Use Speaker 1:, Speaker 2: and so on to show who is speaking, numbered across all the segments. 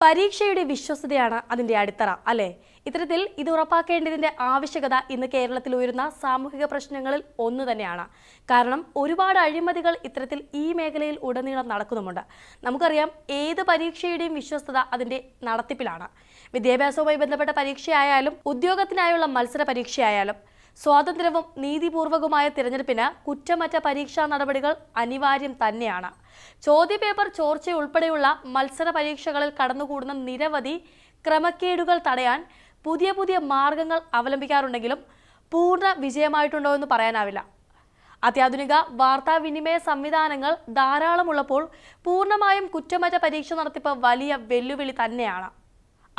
Speaker 1: പരീക്ഷയുടെ വിശ്വസ്തയാണ് അതിന്റെ അടിത്തറ അല്ലെ? ഇത്തരത്തിൽ ഇത് ഉറപ്പാക്കേണ്ടതിന്റെ ആവശ്യകത ഇന്ന് കേരളത്തിൽ ഉയരുന്ന സാമൂഹിക പ്രശ്നങ്ങളിൽ ഒന്ന് തന്നെയാണ്. കാരണം ഒരുപാട് അഴിമതികൾ ഇത്തരത്തിൽ ഈ മേഖലയിൽ ഉടനീളം നടക്കുന്നുമുണ്ട്. നമുക്കറിയാം ഏത് പരീക്ഷയുടെയും വിശ്വസ്തത അതിന്റെ നടത്തിപ്പിലാണ്. വിദ്യാഭ്യാസവുമായി ബന്ധപ്പെട്ട പരീക്ഷയായാലും ഉദ്യോഗത്തിനായുള്ള മത്സര പരീക്ഷയായാലും സ്വാതന്ത്ര്യവും നീതിപൂർവകവുമായ തിരഞ്ഞെടുപ്പിന് കുറ്റമറ്റ പരീക്ഷാ നടപടികൾ അനിവാര്യം തന്നെയാണ്. ചോദ്യപേപ്പർ ചോർച്ച ഉൾപ്പെടെയുള്ള മത്സര പരീക്ഷകളിൽ കടന്നുകൂടുന്ന നിരവധി ക്രമക്കേടുകൾ തടയാൻ പുതിയ പുതിയ മാർഗങ്ങൾ അവലംബിക്കാറുണ്ടെങ്കിലും പൂർണ വിജയമായിട്ടുണ്ടോ എന്ന് പറയാനാവില്ല. അത്യാധുനിക വാർത്താവിനിമയ സംവിധാനങ്ങൾ ധാരാളമുള്ളപ്പോൾ പൂർണമായും കുറ്റമറ്റ പരീക്ഷ നടത്തിപ്പ് വലിയ വെല്ലുവിളി തന്നെയാണ്.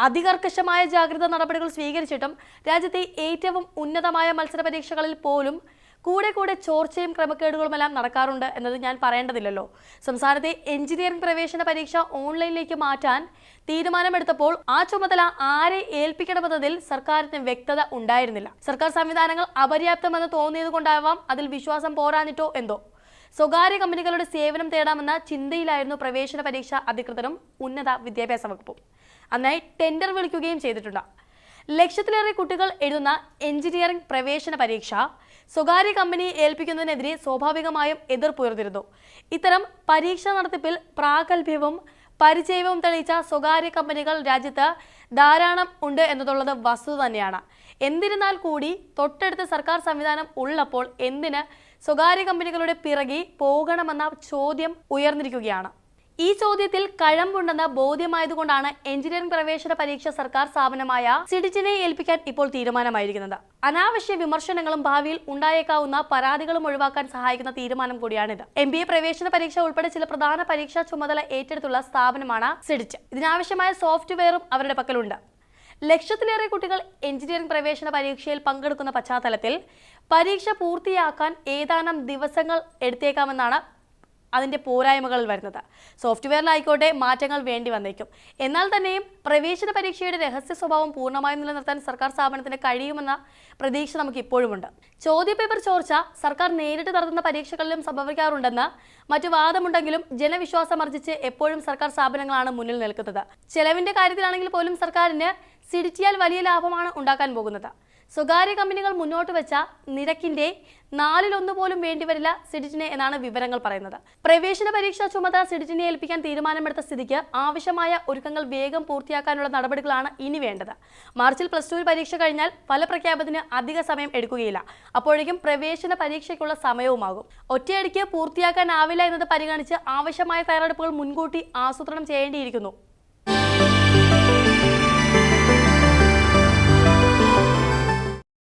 Speaker 1: അതികർക്കശമായ ജാഗ്രത നടപടികൾ സ്വീകരിച്ചിട്ടും രാജ്യത്തെ ഏറ്റവും ഉന്നതമായ മത്സര പരീക്ഷകളിൽ പോലും കൂടെ കൂടെ ചോർച്ചയും ക്രമക്കേടുകളുമെല്ലാം നടക്കാറുണ്ട് എന്നത് ഞാൻ പറയേണ്ടതില്ലല്ലോ. സംസ്ഥാനത്തെ എഞ്ചിനീയറിംഗ് പ്രവേശന പരീക്ഷ ഓൺലൈനിലേക്ക് മാറ്റാൻ തീരുമാനമെടുത്തപ്പോൾ ആ ചുമതല ആരെ ഏൽപ്പിക്കണമെന്നതിൽ സർക്കാരിന് വ്യക്തത ഉണ്ടായിരുന്നില്ല. സർക്കാർ സംവിധാനങ്ങൾ അപര്യാപ്തമെന്ന് തോന്നിയത് കൊണ്ടാവാം അതിൽ വിശ്വാസം പോരാഞ്ഞിട്ടോ എന്തോ. സ്വകാര്യ കമ്പനികളുടെ സേവനം തേടാമെന്ന ചിന്തയിലായിരുന്നു പ്രവേശന പരീക്ഷ അധികൃതരും ഉന്നത വിദ്യാഭ്യാസ വകുപ്പും. അതിനായി ടെൻഡർ വിളിക്കുകയും ചെയ്തിട്ടുണ്ട്. ലക്ഷത്തിലേറെ കുട്ടികൾ എഴുതുന്ന എഞ്ചിനീയറിംഗ് പ്രവേശന പരീക്ഷ സ്വകാര്യ കമ്പനിയെ ഏൽപ്പിക്കുന്നതിനെതിരെ സ്വാഭാവികമായും എതിർപ്പുയർന്നിരുന്നു. ഇത്തരം പരീക്ഷാ നടത്തിപ്പിൽ പ്രാഗൽഭ്യവും പരിചയവും തെളിയിച്ച സ്വകാര്യ കമ്പനികൾ രാജ്യത്ത് ധാരാളം ഉണ്ട് എന്നതുള്ളത് വസ്തുത തന്നെയാണ്. എന്നിരുന്നാൽ കൂടി തൊട്ടടുത്ത സർക്കാർ സംവിധാനം ഉള്ളപ്പോൾ എന്തിന് സ്വകാര്യ കമ്പനികളുടെ പിറകെ പോകണമെന്ന ചോദ്യം ഉയർന്നിരിക്കുകയാണ്. ഈ ചോദ്യത്തിൽ കഴമ്പുണ്ടെന്ന് ബോധ്യമായതുകൊണ്ടാണ് എഞ്ചിനീയറിംഗ് പ്രവേശന പരീക്ഷ സർക്കാർ സ്ഥാപനമായ സിഡിജിനെ ഏൽപ്പിക്കാൻ ഇപ്പോൾ തീരുമാനമായിരിക്കുന്നത്. അനാവശ്യ വിമർശനങ്ങളും ഭാവിയിൽ ഉണ്ടായേക്കാവുന്ന പരാതികളും ഒഴിവാക്കാൻ സഹായിക്കുന്ന തീരുമാനം കൂടിയാണിത്. എം ബി എ പ്രവേശന പരീക്ഷ ഉൾപ്പെടെ ചില പ്രധാന പരീക്ഷാ ചുമതല ഏറ്റെടുത്തുള്ള സ്ഥാപനമാണ് സിഡിജ്. ഇതിനാവശ്യമായ സോഫ്റ്റ്വെയറും അവരുടെ പക്കലുണ്ട്. ലക്ഷത്തിലേറെ കുട്ടികൾ എഞ്ചിനീയറിംഗ് പ്രവേശന പരീക്ഷയിൽ പങ്കെടുക്കുന്ന പശ്ചാത്തലത്തിൽ പരീക്ഷ പൂർത്തിയാക്കാൻ ഏതാനും ദിവസങ്ങൾ എടുത്തേക്കാമെന്നാണ് അതിന്റെ പോരായ്മകൾ വരുന്നത്. സോഫ്റ്റ്വെയറിലായിക്കോട്ടെ മാറ്റങ്ങൾ വേണ്ടി വന്നേക്കും. എന്നാൽ തന്നെയും പ്രവേശന പരീക്ഷയുടെ രഹസ്യ സ്വഭാവം പൂർണമായും നിലനിർത്താൻ സർക്കാർ സ്ഥാപനത്തിന് കഴിയുമെന്ന പ്രതീക്ഷ നമുക്ക് ഇപ്പോഴുമുണ്ട് ചോദ്യപേപ്പർ ചോർച്ച സർക്കാർ നേരിട്ട് നടത്തുന്ന പരീക്ഷകളിലും സംഭവിക്കാറുണ്ടെന്ന് മറ്റു വാദമുണ്ടെങ്കിലും ജനവിശ്വാസം അർജിച്ച് എപ്പോഴും സർക്കാർ സ്ഥാപനങ്ങളാണ് മുന്നിൽ നിൽക്കുന്നത്. ചെലവിന്റെ കാര്യത്തിലാണെങ്കിൽ പോലും സർക്കാരിന് സിഡിറ്റിയാൽ വലിയ ലാഭമാണ് ഉണ്ടാക്കാൻ പോകുന്നത്. സ്വകാര്യ കമ്പനികൾ മുന്നോട്ട് വെച്ച നിരക്കിന്റെ നാലിലൊന്ന് പോലും വേണ്ടിവരില്ല സിഡിറ്റിന് എന്നാണ് വിവരങ്ങൾ പറയുന്നത്. പ്രവേശന പരീക്ഷാ ചുമതല സിഡിറ്റിനെ ഏൽപ്പിക്കാൻ തീരുമാനമെടുത്ത സ്ഥിതിക്ക് ആവശ്യമായ ഒരുക്കങ്ങൾ വേഗം പൂർത്തിയാക്കാനുള്ള നടപടികളാണ് ഇനി വേണ്ടത്. മാർച്ചിൽ പ്ലസ് ടു പരീക്ഷ കഴിഞ്ഞാൽ ഫലപ്രഖ്യാപനത്തിന് അധിക സമയം എടുക്കുകയില്ല. അപ്പോഴേക്കും പ്രവേശന പരീക്ഷയ്ക്കുള്ള സമയവുമാകും. ഒറ്റയടിക്ക് പൂർത്തിയാക്കാനാവില്ല എന്നത് പരിഗണിച്ച് ആവശ്യമായ തയ്യാറെടുപ്പുകൾ മുൻകൂട്ടി ആസൂത്രണം ചെയ്യേണ്ടിയിരിക്കുന്നു.